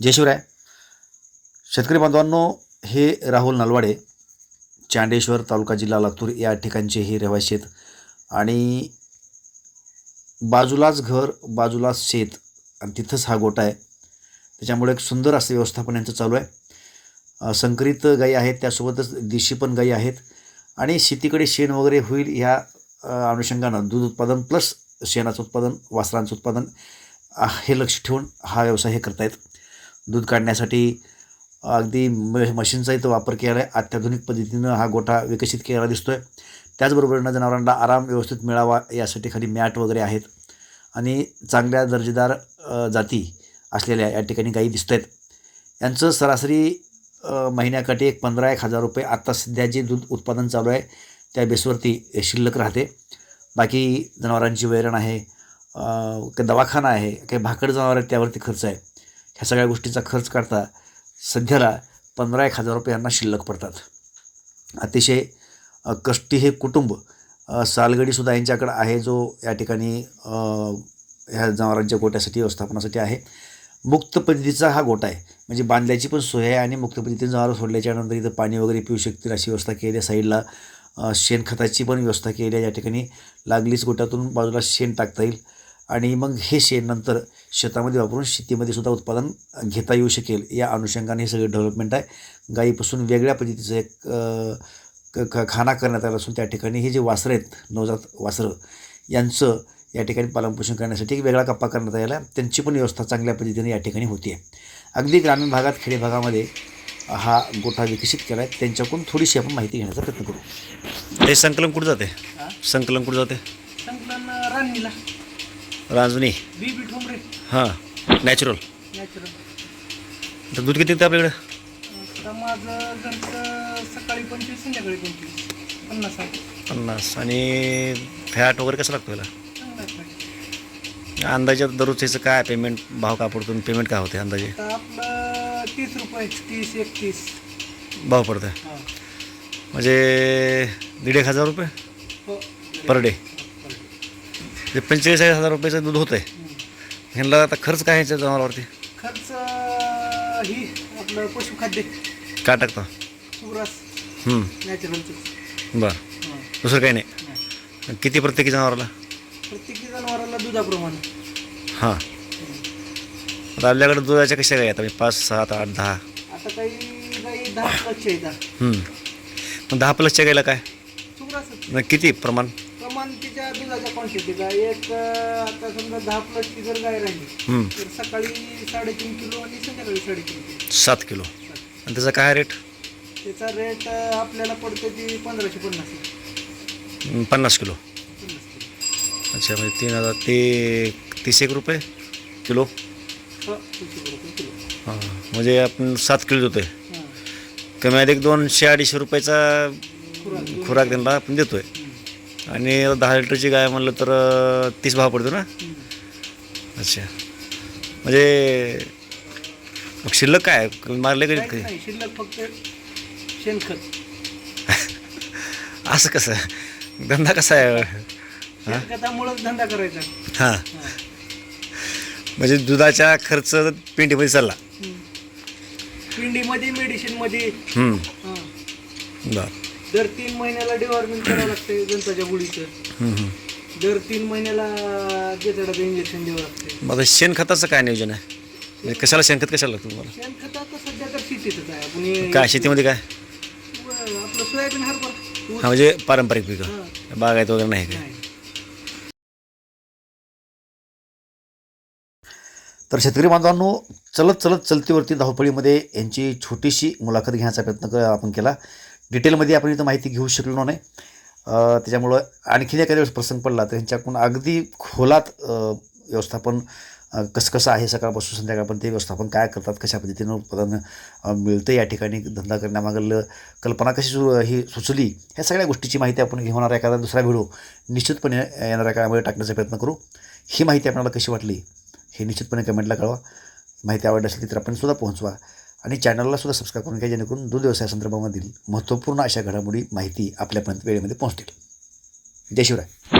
जय शिवराय. शेतकरी बांधवांनो हे राहुल नलवाडे चांडेश्वर तालुका जिल्हा लातूर या ठिकाणचे हे रहिवासी आहेत. आणि बाजूलाच घर बाजूलाच शेत आणि तिथंच हा गोटा आहे. त्याच्यामुळे एक सुंदर असं व्यवस्थापन यांचं चालू आहे. संकरित गायी आहेत त्यासोबतच देशी पण गायी आहेत. आणि शेतीकडे शेण वगैरे होईल ह्या अनुषंगानं दूध उत्पादन प्लस शेणाचं उत्पादन वासरांचं उत्पादन हे लक्ष ठेवून हा व्यवसाय हे करतायत. दूध काढण्यासाठी अगदी म मशीनचाही इथं वापर केला आहे. अत्याधुनिक पद्धतीनं हा गोठा विकसित केलेला दिसतो आहे त्याचबरोबरीनं जनावरांना आराम व्यवस्थित मिळावा यासाठी खाली मॅट वगैरे आहेत आणि चांगल्या दर्जेदार जाती असलेल्या या ठिकाणी गायी दिसत आहेत यांचं सरासरी महिन्याकाठी एक पंधरा एक हजार रुपये. आत्ता सध्या जे दूध उत्पादन चालू आहे त्या बेसवरती शिल्लक राहते. बाकी जनावरांची वैरण आहे काही दवाखाना आहे काही भाकड जनावर आहेत त्यावरती खर्च आहे. ह्या सगळ्या गोष्टीचा खर्च करता सध्याला पंधरा एक हजार रुपये यांना शिल्लक पडतात. अतिशय कष्टी हे कुटुंब सालगडीसुद्धा यांच्याकडं आहे जो या ठिकाणी ह्या जनावरांच्या गोट्यासाठी व्यवस्थापनासाठी आहे. मुक्त पद्धतीचा हा गोटा आहे. म्हणजे बांधल्याची पण सोय आहे आणि मुक्त पद्धतीने जनावरं सोडल्याच्यानंतर इथं पाणी वगैरे पिऊ शकतील अशी व्यवस्था केली आहे. साईडला शेणखताची पण व्यवस्था केली आहे. या ठिकाणी लागलीच गोट्यातून बाजूला शेण टाकता येईल. आणि मग हे शेण नंतर शेतामध्ये वापरून शेतीमध्ये सुद्धा उत्पादन घेता येऊ शकेल. या अनुषंगाने हे सगळे डेव्हलपमेंट आहे. गायीपासून वेगळ्या पद्धतीचं एक ख खाना करण्यात आला असून त्या ठिकाणी हे जे वासरं आहेत नवजात वासरं यांचं या ठिकाणी पालनपोषण करण्यासाठी एक वेगळा कप्पा करण्यात आलेला आहे. त्यांची पण व्यवस्था चांगल्या पद्धतीने या ठिकाणी होती आहे अगदी ग्रामीण भागात खेडे भागामध्ये हा गोठा विकसित केला आहे त्यांच्याकडून थोडीशी आपण माहिती घेण्याचा प्रयत्न करू. ते संकलन कुठं जाते? हा? संकलन कुठं जाते? संकलन राणीला रांजणी. हां नॅचरल नॅचरल तर दूध किती येतं आपल्याकडं? माझं घरचं सकाळी पंचवीस संध्याकाळी पंचवीस. पन्नास आहे. पन्नास. आणि फॅट वगैरे कसं लागतो याला चांगलं आहे पाहिजे अंदाजे दररोजचं काय पेमेंट भाव का पडतो पेमेंट काय होते अंदाजे? आता आपलं तीस रुपये तीस एकतीस. भाव पडतं हां. म्हणजे दीड एक हजार रुपये? हो. पर डे ते पंचेचाळीस हजार रुपयाचं दूध होतं आहे ह्यांना आता खर्च काय ह्याच्या जनावरावरती? खर्च ही आपलं पशुखाद्य. काय टाकता? हं, नॅचरलचं बरं. हां. दुसरं काही नाही. किती प्रत्येकी जनावराला? प्रत्येकी जनावराला दुधाप्रमाणे. हां. आता आपल्याकडे दुधाच्या कशा काय आता म्हणजे पाच सात आठ दहा. आता काही दहा येतात हं. मग दहा प्लसच्या गायला काय? मग किती प्रमाण? तिच्या दुधाच्या क्वांटिटीचा एक आता समजा दहा प्लसची जर गाय राहिली तर सकाळी साडेतीन किलो आणि संध्याकाळी साडेतीन किलो. सात किलो. आणि त्याचा काय रेट त्याचा रेट आपल्याला पडतो ती पंधराशे पन्नास. पन्नास किलो. पन्नास किलो. अच्छा म्हणजे तीन हजार ते तीस एक रुपये किलो? हो, तीनशे रुपये किलो. हां म्हणजे आपण सात किलो देतो आहे हां. कमी अधिक दोनशे अडीचशे रुपयाचा खुराक खुराक त्यांना आपण देतो आहे हं. आणि दहा लिटरची गाय म्हणलं तर तीस भाव पडतो ना. अच्छा. म्हणजे मग शिल्लक काय? मारले कधी नाही शिल्लक फक्त शेणखत. असं कसं? धंदा कसा आहे? शेणखतामुळंच धंदा करायचा. हां. म्हणजे दुधाचा खर्च पेंटीमध्ये चालला. पिंडीमध्ये मेडिसिनमध्ये. हं, हां. बरं. दर तीन महिन्याला डिवॉर्मिंग करावं लागते जंताच्या गुळीचं. हं, हं. दर तीन महिन्याला गेतडाचं इंजेक्शन द्यावं लागते. मग आता शेणखताचं काय नियोजन आहे? म्हणजे कशाला शेणखत कशाला लागतं तुम्हाला? शेणखत आता सध्या तर शेतीतच आहे. आपण हे- काय शेतीमध्ये काय? व- आपलं सोयाबीन हरभरा. ऊस. हा म्हणजे पारंपरिक पिकं. हां, बागायत वगैरे नाही काय? नाही. तर शेतकरी बांधवांनो चलत चलत चलतीवरती धावपळीमध्ये यांची छोटीशी मुलाखत घेण्याचा प्रयत्न क आपण केला. डिटेलमध्ये आपण इथं माहिती घेऊ शकलो नाही. त्याच्यामुळं आणखीन एखाद्या वेळेस प्रसंग पडला तर ह्यांच्याकडून अगदी खोलात व्यवस्थापन कसं कसं आहे सकाळपासून संध्याकाळपर्यंत ते व्यवस्थापन काय करतात कशा पद्धतीनं उत्पादन मिळतं या ठिकाणी धंदा करण्यामागलं कल्पना कशी सु ही सुचली ह्या सगळ्या गोष्टीची माहिती आपण घेऊन एखादा दुसरा व्हिडिओ. निश्चितपणे येणाऱ्या काळामध्ये टाकण्याचा प्रयत्न करू. ही माहिती आपल्याला कशी वाटली हे निश्चितपणे कमेंटला कळवा. माहिती आवडली असेल तर आपण सुद्धा पोहोचवा. आणि चॅनलला सुद्धा सबस्क्राईब करून घ्या जेणेकरून दूध व्यवसाय संदर्भामधील महत्त्वपूर्ण अशा घडामोडी माहिती आपल्यापर्यंत वेळेमध्ये पोहोचतील. जय शिवराय.